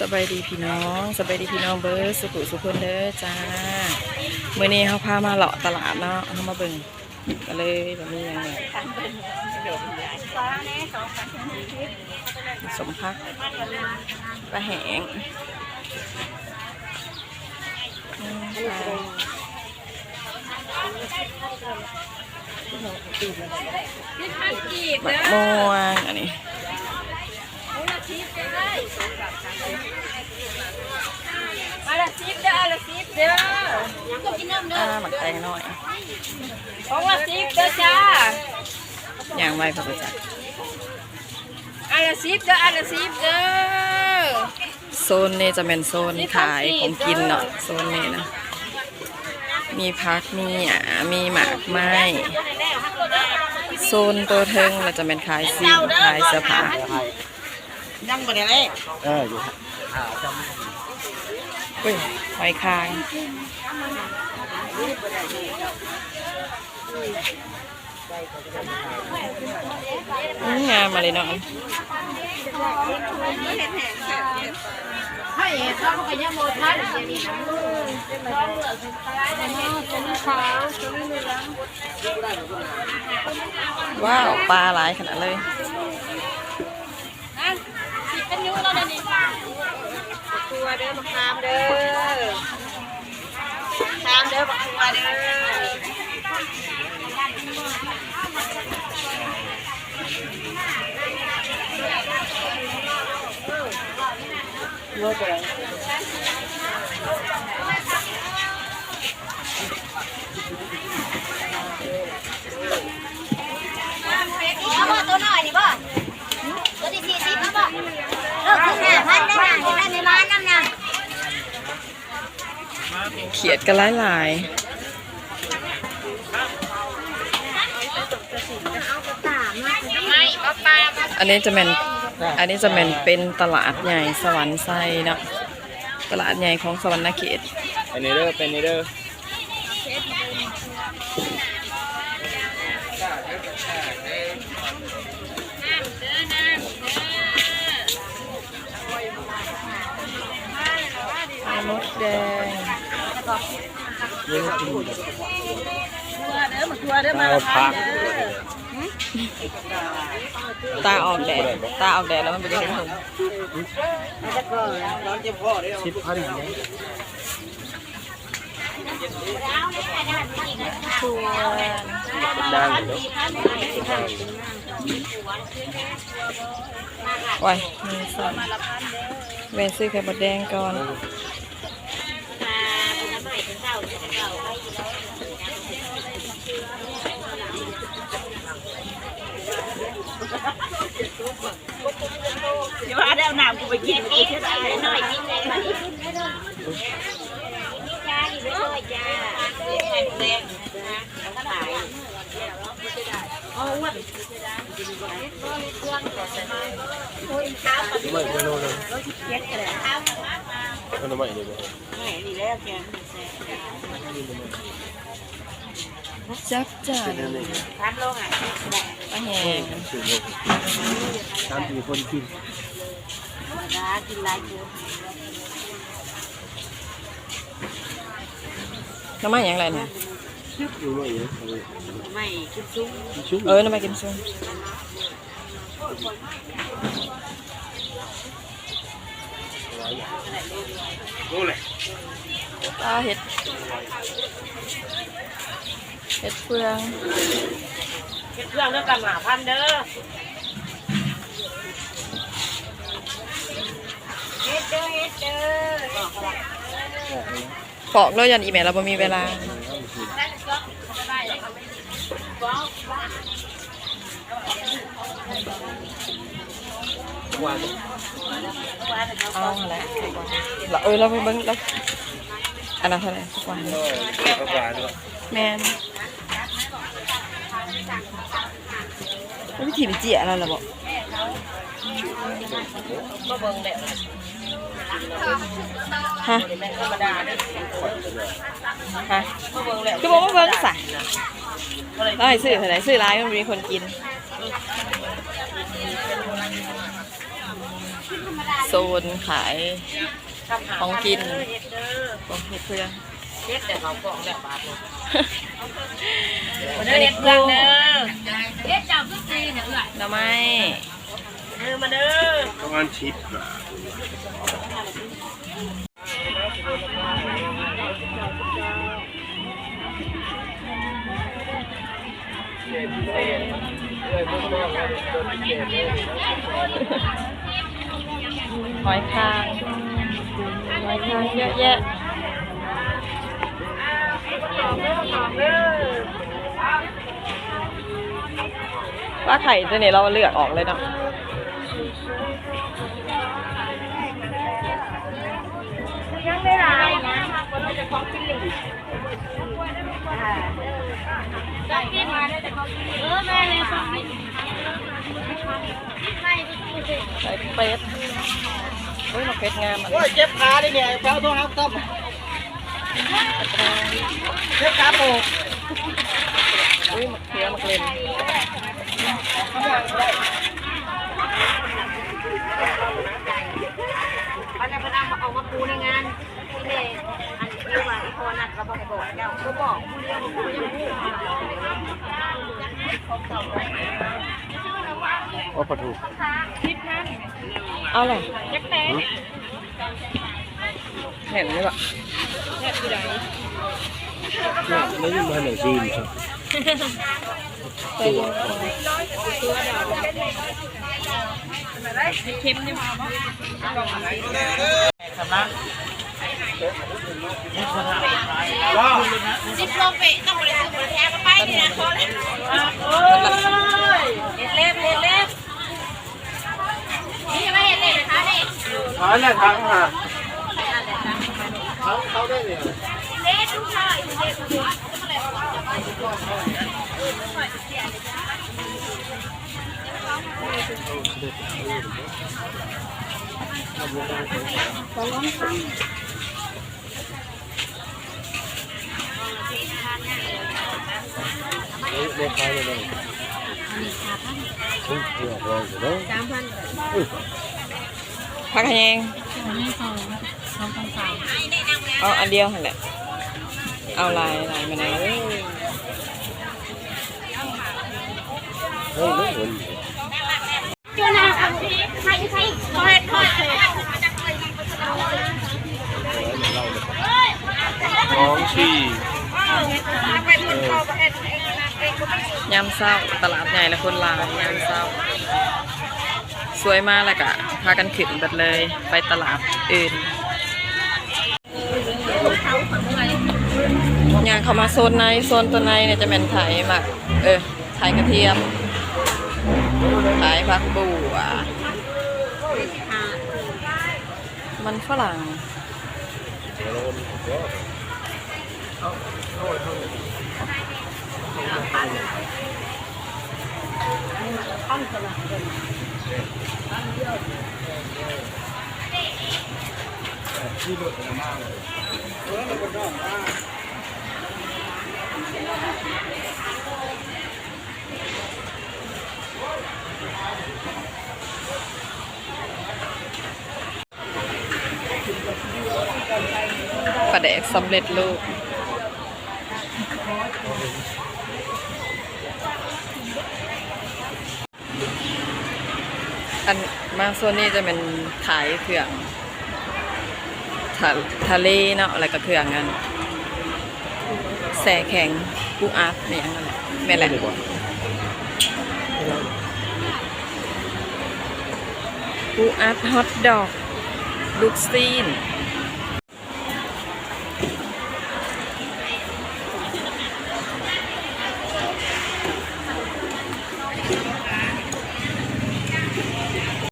สบายดีพี่น้องสบายดีพี่น้องเบิร์สุขุสุขคนเด้อจ้าเมื่อนี้เขาพามาเลาะตลาดเนาะเขามาเบิ่งก็เลยแบบนี้ยังไงสมพักปลาแหงอืมบักม่วงอันนี้ มาละสิบเด้อละสิบเด้ออ่าหมักแตงหน่อยของละสิบเด้อจ้าอย่างไวพระพุทธเจ้าอันละสิบเด้ออันละสิบเด้อโซนนี้จะเป็นโซนขายของกินเนาะโซนนี้นะ มีพักมีอะมีหมากไม้โซนตัวเทิงเราจะเป็นขายซีนขายเสื้อผ้า ยังบ่ได้เลยเอออยู่อุ้ยหอยคางอืมงามมาเลยเนาะให้ต้องก็ยังบ่ทันอย่างนี้นะต้องเหลือสุดท้ายแล้วนี่เป็นขาวตัวนี้เหลืองว้าว ปลาหลายขนาดเลย อะสิเป็นนิ้วแล้วนี่ตั วเด้อบักขามเด้อขามเด้อบักตัวเด้อเอาบ่ตัวหน้อยนี่บ่ตัวที่สี่สิบเอาบ่ พันได้หน้าจะได้ไม่มาน้ำนะเขียดกันหลายหลายอันนี้จะเป็นอันนี้จะเป็นเป็นตลาดใหญ่สวรรค์ไซนะตลาดใหญ่ของสวรรค์เขตเป็นนี่เด้อเป็นนี่เด้อ เลี้ยงกินตัวเด้อาตัวเด้ออาผักตาออกแดดตาออกแดดแล้วมันเป็นยังไงสิบพันเนี่ยทัวดังเด้อว้ายมีสองแวนซื้อไข่มดแดงก่อน เดี๋ยวว่าได้เอาน้ำกูไปกินกูจะได้หน่อยกินเลย มาดิจ้าอยู่ด้วยจ้าแข็งแรงนะขายเอาวัดไม่ไม่รู้เล รเนี่ยอยู่ไม่เยอะไม่กินซุ้มชุบเออน้ำมันกินซุ่มรู้เลยปลาเห็ด เห็ดเฟืองเก็บเครื่องด้วยกันหมาพันเด้อเฮ็ดเด้อเฮ็ดเด้อปอกแล้วยันอีเมลเราบ่มีเวลาวัน เอาอะไรเราเออเราไปเบิ้งแล้วอันนั้นเท่าไหร่ทุกวันก็ก็หวานด้วยแมนวิธีไปเจียอะไรล่ะบอกก็เบิ่งแหละฮะแม่ธรอฮะก็เบิ่งแหละคือบอกว่าเบิ้งสั่แล้วให้ซื้อเท่าไหร่ซื้อร้ายมันมีคนกิน โซนขายของกินของเฮ็ดเพื่อนเฮ็ดแต่เขาบอกแบบบาทอันเฮ็นี้ดกุ้เพื่อนงเด้อเฮ็ดเจ้าคือจีเนี่ยเอื้อยหน่อไมเออมาเด้อประมาณชิปอะห อยคางหอยคางเยอะแยะว่าไข่ตัวนี้เราเลือกออกเลยเนาะยังไม่หลายนะได้กินมาได้แต่เขากินเออแม่เลยค่ะใส่เป็ด เฮ้ยมาเป็ดงามอะโอ้ยเจ็บขาดิเนี่ยแป้วโทษครับต้อมเจ็บขาโปกอุ้ยมะเขือมะเกล็นอันนี้พนักมาเอามาปูในงานที่เน่อันนี้ว่าอีพอนัดเราบอกบอกแล้วก็บอกผู้เดียวผู้เดียวผู้โอ้ปลาทู เอาเลยเห็นไหมวะเนี่ยไม่ยิ่งมาหนึ่งซีนครับตัวสิบโลเปต้องบริสุทธิ์บริแท้ก็ไปนี่นะพอแล้วเห็ดเล็บเห็ดเล็บนี่ไม่เห็ดเล็บนะคะนี่ หาเนี่ยทางหาเขาเขาได้เนี่ยเล็บทุกท่ายเล็บทุกเฮ้ยเล็กขายเลยเลยอุ้ยเยอะเลยเนาะพักแยงเอาอันเดียวหั่นแหละ เอาลายลายมาไหนเอ้ยเฮ้ยไม่เหมือนจูนาคำพีใครใครทอดทอดเลยท้องชี่ยามเศร้าตลาดใหญ่และคนหลายยามเศร้า สวยมากเลยกะพากันขึ้นแบบเลยไปตลาดอื่นย่างเข้ามาโซนในโซนตัวในเนี่ยจะเป็นไทยหมักเออไทยกระเทียมขายผักบัวมันฝรั่งปลา แดกสำเร็จรูป อันมาโซนนี้จะเป็นขายเครื่องทะทะเลเนาะอะไรก็เครื่องกันแส่แข็งกูอัดเนี่ยอย่างนั้นแหละแม่นแหละกูอาร์ตฮอตดอก ลูกซีน